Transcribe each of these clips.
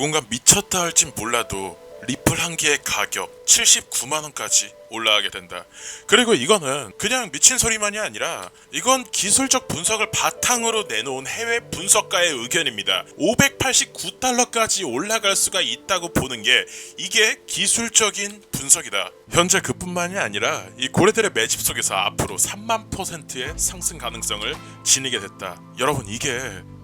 누군가 미쳤다 할진 몰라도 리플 한 개의 가격 79만 원까지 올라가게 된다. 그리고 이거는 그냥 미친 소리만이 아니라 이건 기술적 분석을 바탕으로 내놓은 해외 분석가의 의견입니다. 589달러까지 올라갈 수가 있다고 보는 게 이게 기술적인 분석이다. 현재 그뿐만이 아니라 이 고래들의 매집 속에서 앞으로 3만 퍼센트의 상승 가능성을 지니게 됐다. 여러분 이게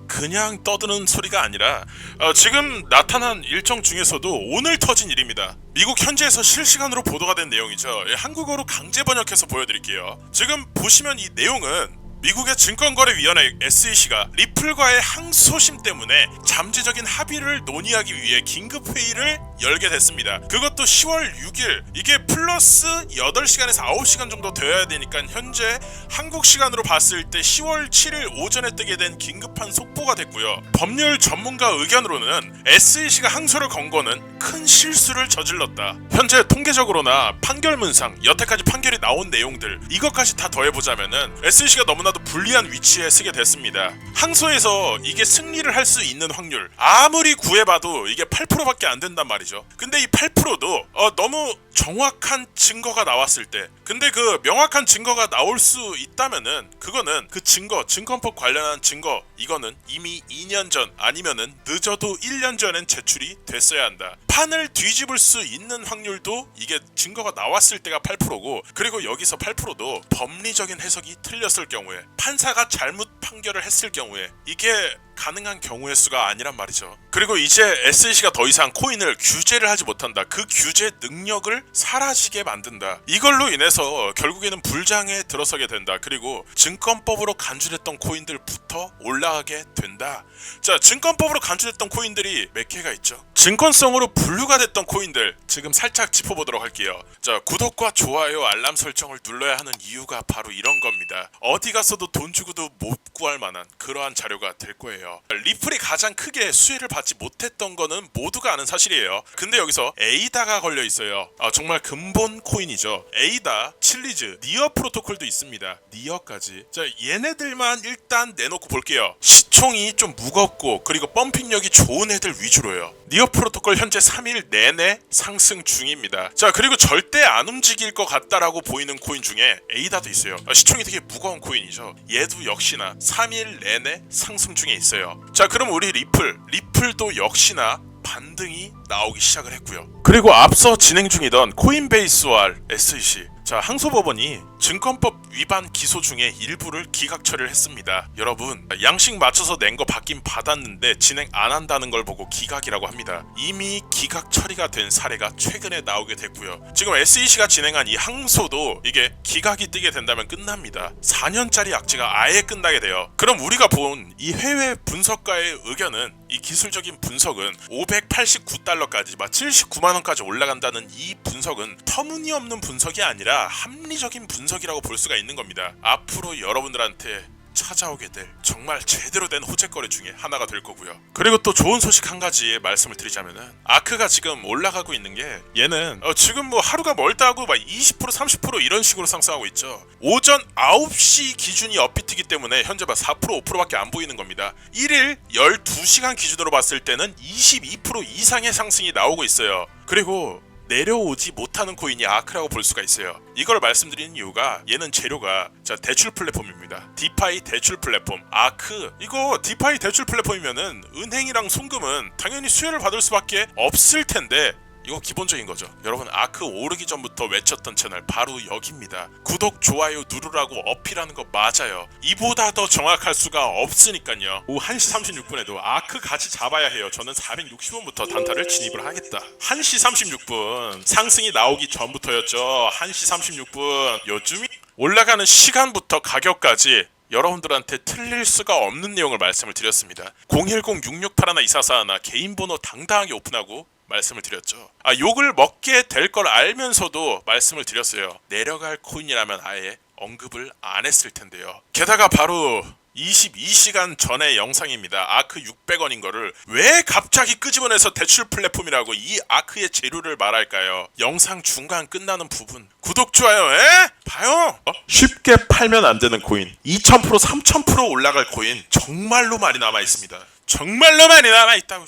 그냥 떠드는 소리가 아니라 어, 지금 나타난 일정 중에서도 오늘 터진 일입니다. 미국 현지에서 실시간으로 보도가 된 내용이죠. 예, 한국어로 강제 번역해서 보여드릴게요. 지금 보시면 이 내용은 미국의 증권거래위원회 SEC가 리플과의 항소심 때문에 잠재적인 합의를 논의하기 위해 긴급 회의를 열게 됐습니다. 그것도 10월 6일 이게 플러스 8시간에서 9시간 정도 되어야 되니까 현재 한국 시간으로 봤을 때 10월 7일 오전에 뜨게 된 긴급한 속보가 됐고요. 법률 전문가 의견으로는 SEC가 항소를 건 거는 큰 실수를 저질렀다. 현재 통계적으로나 판결문상 여태까지 판결이 나온 내용들 이것까지 다 더해보자면은 SEC가 너무나도 불리한 위치에 서게 됐습니다. 항소에서 이게 승리를 할 수 있는 확률 아무리 구해봐도 이게 8%밖에 안 된단 말이죠. 근데 이 8%도 어, 너무 정확 한 증거가 나왔을 때 근데 그 명확한 증거가 나올 수 있다면은 그거는 그 증거 증권법 관련한 증거 이거는 이미 2년 전 아니면은 늦어도 1년 전엔 제출이 됐어야 한다. 판을 뒤집을 수 있는 확률도 이게 증거가 나왔을 때가 8%고 그리고 여기서 8%도 법리적인 해석이 틀렸을 경우에 판사가 잘못 판결을 했을 경우에 이게 가능한 경우의 수가 아니란 말이죠. 그리고 이제 SEC가 더 이상 코인을 규제를 하지 못한다. 그 규제 능력을 사라지게 만든다. 이걸로 인해서 결국에는 불장에 들어서게 된다. 그리고 증권법으로 간주됐던 코인들부터 올라가게 된다. 자, 증권법으로 간주됐던 코인들이 몇 개가 있죠? 증권성으로 분류가 됐던 코인들 지금 살짝 짚어보도록 할게요. 자, 구독과 좋아요, 알람 설정을 눌러야 하는 이유가 바로 이런 겁니다. 어디 가서도 돈 주고도 못 구할 만한 그러한 자료가 될 거예요. 리플이 가장 크게 수혜를 받지 못했던 거는 모두가 아는 사실이에요. 근데 여기서 에이다가 걸려 있어요. 아, 정말 근본 코인이죠. 에이다, 칠리즈, 니어 프로토콜도 있습니다. 니어까지. 자, 얘네들만 일단 내놓고 볼게요. 시총이 좀 무겁고 그리고 펌핑력이 좋은 애들 위주로요. 니어 프로토콜 현재 3일 내내 상승 중입니다. 자, 그리고 절대 안 움직일 것 같다라고 보이는 코인 중에 에이다도 있어요. 아, 시총이 되게 무거운 코인이죠. 얘도 역시나 3일 내내 상승 중에 있어요. 자, 그럼 우리 리플, 리플도 역시나 반등이 나오기 시작을 했고요. 그리고 앞서 진행 중이던 코인베이스와 SEC 자 항소법원이 증권법 위반 기소 중에 일부를 기각 처리를 했습니다. 여러분 양식 맞춰서 낸 거 받긴 받았는데 진행 안 한다는 걸 보고 기각이라고 합니다. 이미 기각 처리가 된 사례가 최근에 나오게 됐고요. 지금 SEC가 진행한 이 항소도 이게 기각이 뜨게 된다면 끝납니다. 4년짜리 악재가 아예 끝나게 돼요. 그럼 우리가 본 이 해외 분석가의 의견은 이 기술적인 분석은 589달러까지 막 79만 원까지 올라간다는 이 분석은 터무니없는 분석이 아니라 합리적인 분석 이라고 볼 수가 있는 겁니다. 앞으로 여러분들한테 찾아오게 될 정말 제대로 된 호재거리 중에 하나가 될 거고요. 그리고 또 좋은 소식 한 가지 말씀을 드리자면은 아크가 지금 올라가고 있는 게 얘는 어 지금 뭐 하루가 멀다 하고 막 20% 30% 이런 식으로 상승하고 있죠. 오전 9시 기준이 업비트기 때문에 현재 막 4% 5%밖에 안 보이는 겁니다. 1일 12시간 기준으로 봤을 때는 22% 이상의 상승이 나오고 있어요. 그리고 내려오지 못하는 코인이 아크라고 볼 수가 있어요. 이걸 말씀드리는 이유가 얘는 재료가 자 대출 플랫폼입니다. 디파이 대출 플랫폼 아크 이거 디파이 대출 플랫폼이면은 은행이랑 송금은 당연히 수혜를 받을 수밖에 없을 텐데 이거 기본적인 거죠. 여러분 아크 오르기 전부터 외쳤던 채널 바로 여기입니다. 구독 좋아요 누르라고 어필하는 거 맞아요. 이보다 더 정확할 수가 없으니까요. 오후 1시 36분에도 아크 같이 잡아야 해요. 저는 460원부터 단타를 진입을 하겠다. 1시 36분 상승이 나오기 전부터였죠. 1시 36분 요즘이 올라가는 시간부터 가격까지 여러분들한테 틀릴 수가 없는 내용을 말씀을 드렸습니다. 010-668-1244 개인 번호 당당하게 오픈하고 말씀을 드렸죠. 아 욕을 먹게 될 걸 알면서도 말씀을 드렸어요. 내려갈 코인이라면 아예 언급을 안 했을 텐데요. 게다가 바로 22시간 전의 영상입니다. 아크 600원인 거를 왜 갑자기 끄집어내서 대출 플랫폼이라고 이 아크의 재료를 말할까요? 영상 중간 끝나는 부분 구독 좋아요 에? 봐요 어? 쉽게 팔면 안 되는 코인 2000% 3000% 올라갈 코인 정말로 많이 남아 있습니다. 정말로 많이 남아 있다고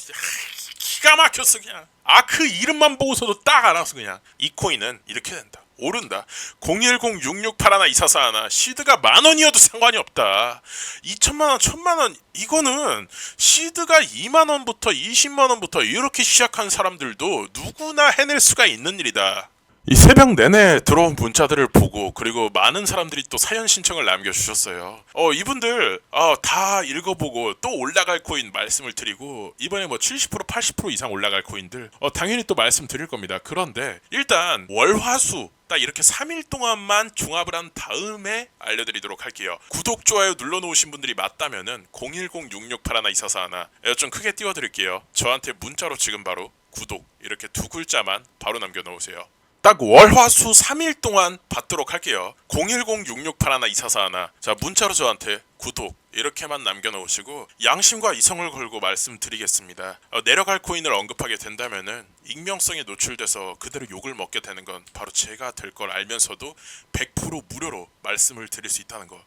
기가 막혔어 그냥. 아 그 이름만 보고서도 딱 알았어 그냥. 이 코인은 이렇게 된다. 오른다. 010-668 244 시드가 만 원이어도 상관이 없다. 2천만 원, 천만 원. 이거는 시드가 2만 원부터 20만 원부터 이렇게 시작한 사람들도 누구나 해낼 수가 있는 일이다 이 새벽 내내 들어온 문자들을 보고 그리고 많은 사람들이 또 사연 신청을 남겨주셨어요. 어 이분들 어, 다 읽어보고 또 올라갈 코인 말씀을 드리고 이번에 뭐 70% 80% 이상 올라갈 코인들 어, 당연히 또 말씀드릴 겁니다. 그런데 일단 월화수 딱 이렇게 3일 동안만 종합을 한 다음에 알려드리도록 할게요. 구독, 좋아요 눌러놓으신 분들이 맞다면은 010-6681-2441 예, 좀 크게 띄워드릴게요. 저한테 문자로 지금 바로 구독 이렇게 두 글자만 바로 남겨놓으세요. 딱 월화수 3일 동안 받도록 할게요. 010-6681-2441. 자, 문자로 저한테 구독 이렇게만 남겨놓으시고 양심과 이성을 걸고 말씀드리겠습니다. 어, 내려갈 코인을 언급하게 된다면은 익명성에 노출돼서 그대로 욕을 먹게 되는 건 바로 제가 될 걸 알면서도 100% 무료로 말씀을 드릴 수 있다는 거.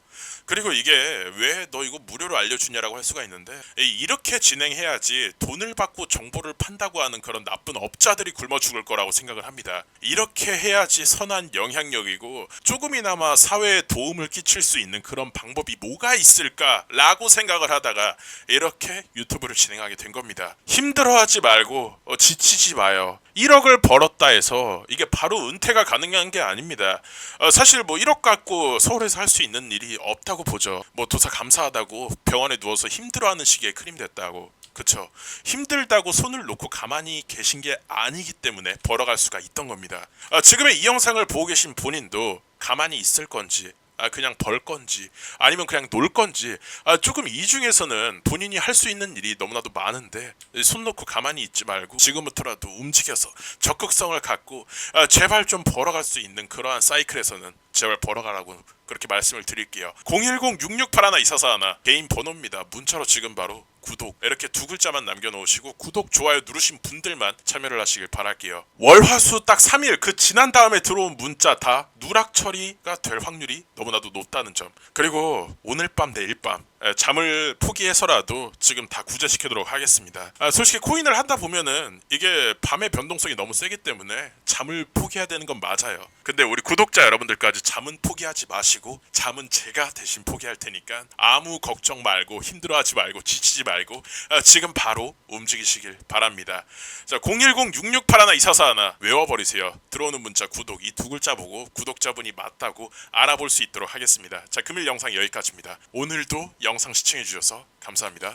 그리고 이게 왜 너 이거 무료로 알려주냐라고 할 수가 있는데 이- 이렇게 진행해야지 돈을 받고 정보를 판다고 하는 그런 나쁜 업자들이 굶어 죽을 거라고 생각을 합니다. 이렇게 해야지 선한 영향력이고 조금이나마 사회에 도움을 끼칠 수 있는 그런 방법이 뭐가 있을까라고 생각을 하다가 이렇게 유튜브를 진행하게 된 겁니다. 힘들어하지 말고 어, 지치지 마요. 1억을 벌었다 해서 이게 바로 은퇴가 가능한 게 아닙니다. 어, 사실 뭐 1억 갖고 서울에서 할 수 있는 일이 없다고 보죠. 뭐 도사 감사하다고 병원에 누워서 힘들어하는 시기에 크림 됐다고. 그쵸. 힘들다고 손을 놓고 가만히 계신 게 아니기 때문에 벌어갈 수가 있던 겁니다. 아, 지금의 이 영상을 보고 계신 본인도 가만히 있을 건지 아 그냥 벌 건지 아니면 그냥 놀 건지 아 조금 이 중에서는 본인이 할 수 있는 일이 너무나도 많은데 손 놓고 가만히 있지 말고 지금부터라도 움직여서 적극성을 갖고 아 제발 좀 벌어갈 수 있는 그러한 사이클에서는 제발 벌어가라고 그렇게 말씀을 드릴게요. 010-6681-2441 개인 번호입니다. 문자로 지금 바로 구독 이렇게 두 글자만 남겨놓으시고 구독 좋아요 누르신 분들만 참여를 하시길 바랄게요. 월화수 딱 3일 그 지난 다음에 들어온 문자 다 누락 처리가 될 확률이 너무나도 높다는 점. 그리고 오늘 밤 내일 밤 에, 잠을 포기해서라도 지금 다 구제시키도록 하겠습니다 아, 솔직히 코인을 한다 보면은 이게 밤의 변동성이 너무 세기 때문에 잠을 포기해야 되는 건 맞아요 근데 우리 구독자 여러분들까지 잠은 포기하지 마시고 잠은 제가 대신 포기할 테니까 아무 걱정 말고 힘들어하지 말고 지치지 말고 아, 지금 바로 움직이시길 바랍니다. 자, 010-6681-2441 외워버리세요. 들어오는 문자 구독 이 두 글자 보고 구독자분이 맞다고 알아볼 수 있도록 하겠습니다. 자, 금일 영상 여기까지입니다. 오늘도 영상 시청해 주셔서 감사합니다.